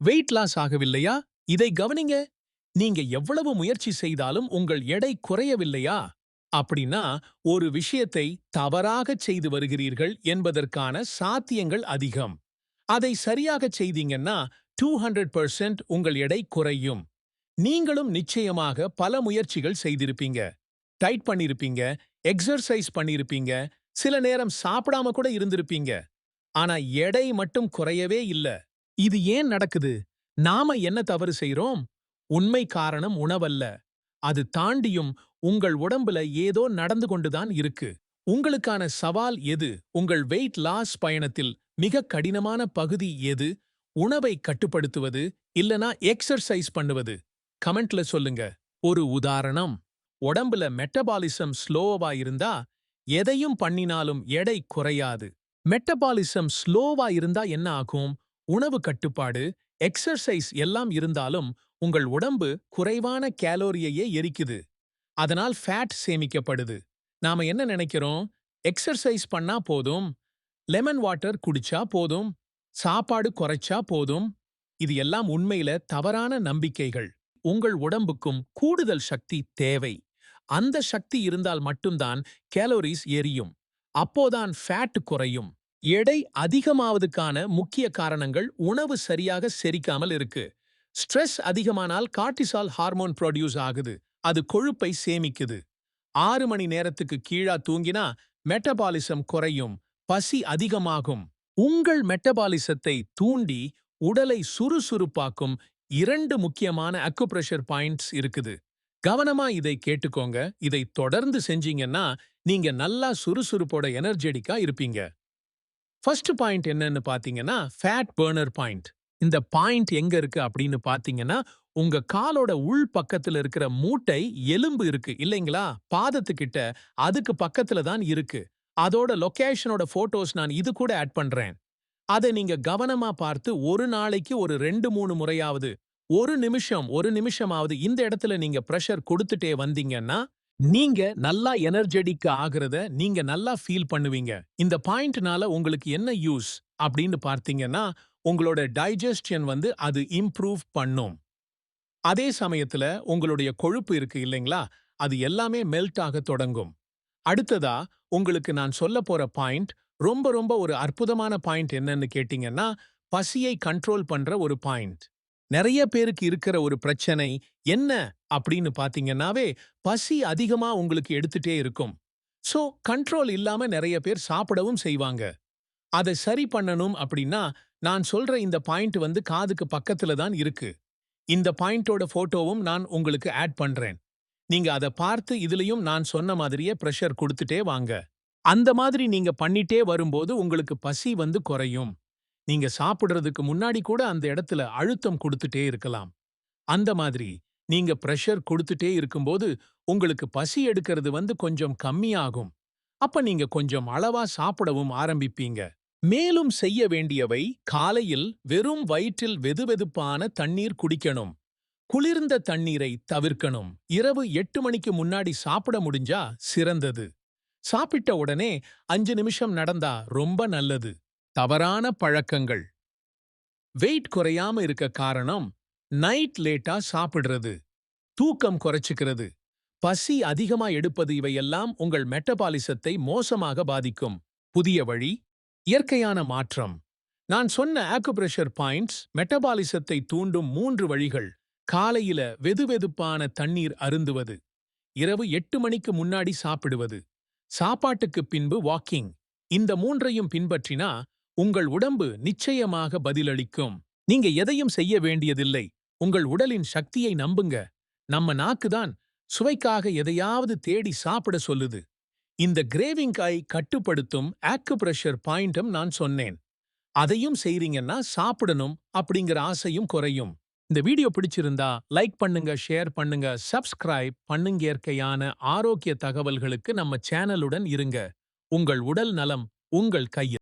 Weight loss ஆகவில்லையா? இதை கவனிங்க. நீங்க எவ்வளவு முயற்சி செய்தாலும் உங்கள் எடை குறையவில்லையா? அப்படின்னா ஒரு விஷயத்தை தவறாகச் செய்து வருகிறீர்கள் என்பதற்கான சாத்தியங்கள் அதிகம். அதை சரியாகச் செய்தீங்கன்னா டூ ஹண்ட்ரட் உங்கள் எடை குறையும். நீங்களும் நிச்சயமாக பல முயற்சிகள் செய்திருப்பீங்க. டைட் பண்ணிருப்பீங்க எக்ஸர்சைஸ் பண்ணிருப்பீங்க சில நேரம் சாப்பிடாம கூட இருந்திருப்பீங்க. ஆனா எடை மட்டும் குறையவே இல்ல. இது ஏன் நடக்குது? நாம என்ன தவறு செய்றோம்? உண்மை காரணம் உணவல்ல. அது தாண்டியும் உங்கள் உடம்புல ஏதோ நடந்து கொண்டுதான் இருக்கு. உங்களுக்கான சவால் எது? உங்கள் வெயிட் லாஸ் பயணத்தில் மிக கடினமான பகுதி எது? உணவை கட்டுப்படுத்துவது இல்லனா எக்ஸர்சைஸ் பண்ணுவது? கமெண்ட்ல சொல்லுங்க. ஒரு உதாரணம். உடம்புல மெட்டபாலிசம் ஸ்லோவா இருந்தா எதையும் பண்ணினாலும் எடை குறையாது. மெட்டபாலிசம் ஸ்லோவா இருந்தா என்ன ஆகும்? உணவு கட்டுப்பாடு எக்ஸர்சைஸ் எல்லாம் இருந்தாலும் உங்கள் உடம்பு குறைவான கேலோரியையே எரிக்குது. அதனால் ஃபேட் சேமிக்கப்படுது. நாம என்ன நினைக்கிறோம்? எக்ஸர்சைஸ் பண்ணா போதும். லெமன் வாட்டர் குடிச்சா போதும். சாப்பாடு குறைச்சா போதும். இது எல்லாம் உண்மையில தவறான நம்பிக்கைகள். உங்கள் உடம்புக்கும் கூடுதல் சக்தி தேவை. அந்த சக்தி இருந்தால் மட்டும்தான் கேலோரிஸ் எரியும். அப்போதான் ஃபேட் குறையும். எடை அதிகமாவதுக்கான முக்கிய காரணங்கள் உணவு சரியாக செரிக்காமல் இருக்கு. ஸ்ட்ரெஸ் அதிகமானால் கார்டிசால் ஹார்மோன் ப்ரொடியூஸ் ஆகுது. அது கொழுப்பை சேமிக்குது. ஆறு மணி நேரத்துக்கு கீழா தூங்கினா மெட்டபாலிசம் குறையும் பசி அதிகமாகும். உங்கள் மெட்டபாலிசத்தை தூண்டி உடலை சுறுசுறுப்பாக்கும் இரண்டு முக்கியமான அக்குப்ரெஷர் பாயிண்ட்ஸ் இருக்குது. கவனமா இதை கேட்டுக்கோங்க. இதை தொடர்ந்து செஞ்சீங்கன்னா நீங்க நல்லா சுறுசுறுப்போட எனர்ஜெட்டிக்கா இருப்பீங்க. ஃபர்ஸ்ட் பாயிண்ட் என்னன்னு பாத்தீங்கன்னா ஃபேட் பேர்னர் பாயிண்ட் இந்த பாயிண்ட் எங்க இருக்கு அப்படின்னு பாத்தீங்கன்னா உங்க காலோட உள் பக்கத்துல இருக்கிற மூட்டை எலும்பு இருக்கு இல்லைங்களா? பாதத்துக்கிட்ட அதுக்கு பக்கத்துல தான் இருக்கு. அதோட லொகேஷனோட போட்டோஸ் நான் இது கூட ஆட் பண்றேன். அதை நீங்க கவனமா பார்த்து ஒரு நாளைக்கு ஒரு ரெண்டு மூணு முறையாவது ஒரு நிமிஷம் ஒரு நிமிஷமாவது இந்த இடத்துல நீங்க ப்ரெஷர் கொடுத்துட்டே வந்தீங்கன்னா நீங்க நல்லா எனர்ஜெடிக் ஆகுறத நீங்க நல்லா ஃபீல் பண்ணுவீங்க. இந்த பாயிண்ட்னால உங்களுக்கு என்ன யூஸ் அப்படின்னு பார்த்தீங்கன்னா உங்களோட டைஜஸ்டியன் வந்து அது இம்ப்ரூவ் பண்ணும். அதே சமயத்துல உங்களுடைய கொழுப்பு இருக்கு இல்லைங்களா அது எல்லாமே மெல்ட் ஆக தொடங்கும். அடுத்ததா உங்களுக்கு நான் சொல்ல போற பாயிண்ட் ரொம்ப ரொம்ப ஒரு அற்புதமான பாயிண்ட் என்னன்னு கேட்டீங்கன்னா பசியை கண்ட்ரோல் பண்ற ஒரு பாயிண்ட் நிறைய பேருக்கு இருக்கிற ஒரு பிரச்சனை என்ன அப்படின்னு பாத்தீங்கன்னாவே பசி அதிகமா உங்களுக்கு எடுத்துட்டே இருக்கும். சோ கண்ட்ரோல் இல்லாம நிறைய பேர் சாப்பிடவும் செய்வாங்க. அதை சரி பண்ணணும் அப்படின்னா நான் சொல்ற இந்த பாயிண்ட் வந்து காதுக்கு பக்கத்துல தான் இருக்கு. இந்த பாயிண்டோட போட்டோவும் நான் உங்களுக்கு ஆட் பண்றேன். நீங்க அதை பார்த்து இதுலயும் நான் சொன்ன மாதிரியே ப்ரெஷர் கொடுத்துட்டே வாங்க. அந்த மாதிரி நீங்க பண்ணிட்டே வரும்போது உங்களுக்கு பசி வந்து குறையும். நீங்க சாப்பிடுறதுக்கு முன்னாடி கூட அந்த இடத்துல அழுத்தம் கொடுத்துட்டே இருக்கலாம். அந்த மாதிரி நீங்க ப்ரெஷர் கொடுத்துட்டே இருக்கும்போது உங்களுக்கு பசி எடுக்கிறது வந்து கொஞ்சம் கம்மியாகும். அப்ப நீங்க கொஞ்சம் அளவா சாப்பிடவும் ஆரம்பிப்பீங்க. மேலும் செய்ய வேண்டியவை காலையில் வெறும் வயிற்றில் வெதுவெதுப்பான தண்ணீர் குடிக்கணும். குளிர்ந்த தண்ணீரை தவிர்க்கணும். இரவு எட்டு மணிக்கு முன்னாடி சாப்பிட முடிஞ்சா சிறந்தது. சாப்பிட்ட உடனே அஞ்சு நிமிஷம் நடந்தா ரொம்ப நல்லது. தவறான பழக்கங்கள். வெயிட் குறையாம இருக்க காரணம் நைட் லேட்டா சாப்பிடுறது தூக்கம் குறைச்சிக்கிறது பசி அதிகமா எடுப்பது இவையெல்லாம் உங்கள் மெட்டபாலிசத்தை மோசமாக பாதிக்கும். புதிய வழி இயற்கையான மாற்றம். நான் சொன்ன ஆக்குப்ரெஷர் பாயிண்ட்ஸ் மெட்டபாலிசத்தை தூண்டும் மூன்று வழிகள். காலையில வெதுவெதுப்பான தண்ணீர் அருந்துவது இரவு எட்டு மணிக்கு முன்னாடி சாப்பிடுவது சாப்பாட்டுக்கு பின்பு வாக்கிங் இந்த மூன்றையும் பின்பற்றினா உங்கள் உடம்பு நிச்சயமாக பதிலளிக்கும். நீங்க எதையும் செய்ய வேண்டியதில்லை. உங்கள் உடலின் சக்தியை நம்புங்க. நம்ம நாக்குதான் சுவைக்காக எதையாவது தேடி சாப்பிட சொல்லுது. இந்த கிரேவிங்காய் கட்டுப்படுத்தும் ஆக்குப்ரெஷர் பாயிண்ட்டும் நான் சொன்னேன். அதையும் செய்றீங்கன்னா சாப்பிடணும் அப்படிங்கிற ஆசையும் குறையும். இந்த வீடியோ பிடிச்சிருந்தா லைக் பண்ணுங்க ஷேர் பண்ணுங்க சப்ஸ்கிரைப் பண்ணுங்க இயற்கையான ஆரோக்கிய தகவல்களுக்கு நம்ம சேனலுடன் இருங்க. உங்கள் உடல் நலம் உங்கள் கையில்.